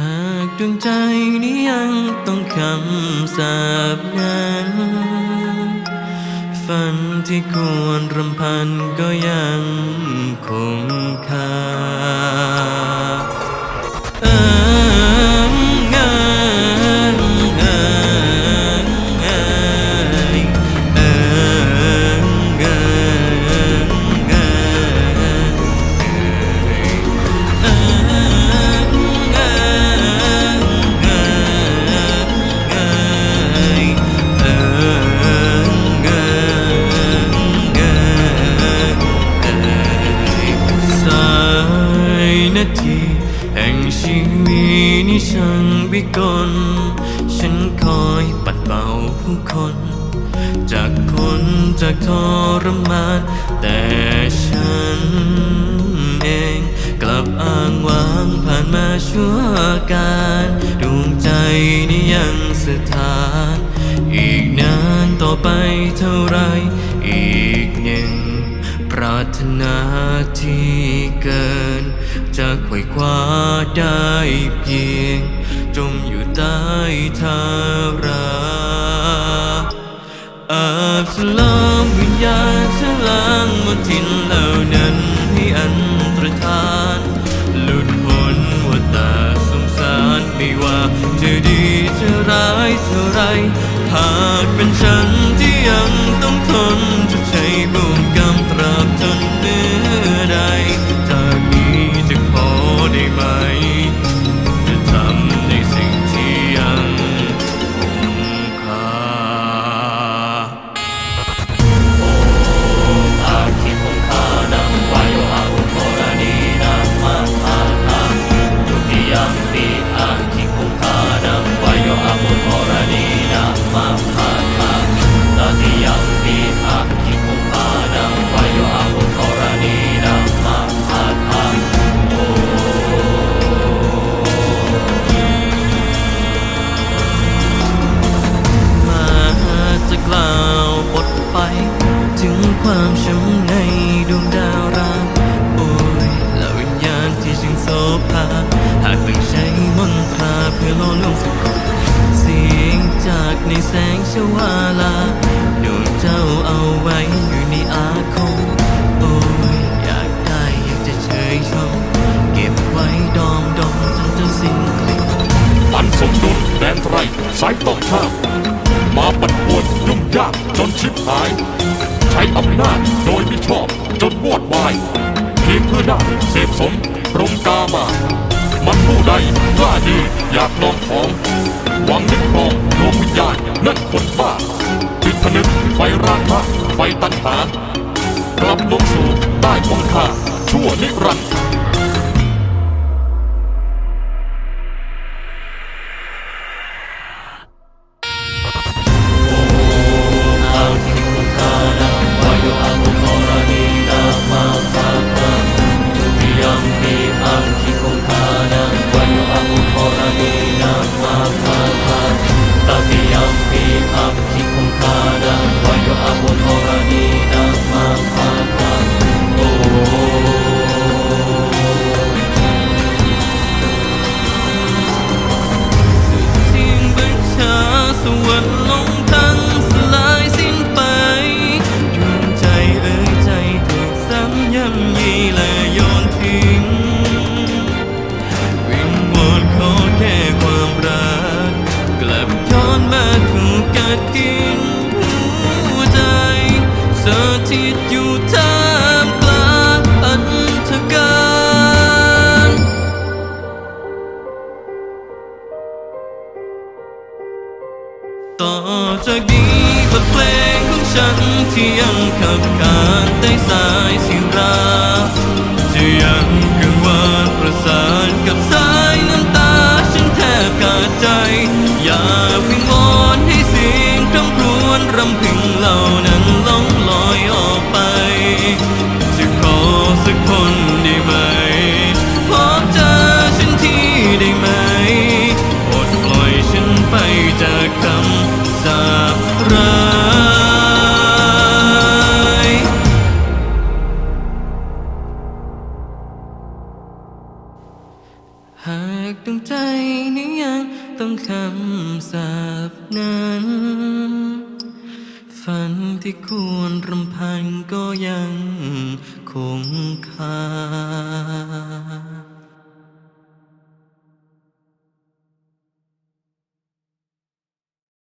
หากดวงใจนี้ยังต้องคำสาบนั้นฝันที่ควรรำพันก็ยังคงคา ช่างวิกล ฉันคอยปัดเป่าผู้คน จากคนจากทรมาน แต่ฉันเองกลับอ้างว้างผ่านมาชั่วการดวงใจนี้ยังสถาน อีกนานต่อไปเท่าไร อีกหนึ่งปรารถนาที่เกิน จะไขว่คว้าได้เพียง จมอยู่ใต้ทาราอาบสลามวิญญาณฉลางมนทินเหล่านั้นให้อันตรธานหลุดพ้นว่าตาสงสารไม่ว่าจะดีจะร้ายเท่าไรหากเป็นฉัน ภา หากต้องใช้มนตราเพื่อล่อลวงสักคนเสียงจากในแสงชวาลาดวงเจ้าเอาไว้อยู่ในอาคมโอ้ยอยากได้อยากจะเชยชม เก็บไว้ดอมดอมจนจ้าสิ้นกลิ่นปันสมดุลแดนไรสายต้องข้ามมาปัดปวดยุ่งยากจนชิบหาย ใช้อำนาจโดยมิชอบจนวอดวายเพียงเพื่อได้เสพสม พรหมกามามันผู้ใดกล้าดีอยากลองของหวังยึดครองดวงวิญญาณนั่นคนบ้าปิดพนึกไฟราคะไฟตัณหากลับลงสู่ใต้ของข้าชั่วนิรันดร์ ถิตอยู่ท่ามกลางอันธการต่อจากนี้บทเพลงของฉันที่ยังขับขานใต้สายสิราจะยัง หากดวงใจนี้ยังต้องคำสาบานฝันที่ควรรำพันก็ยังคงคา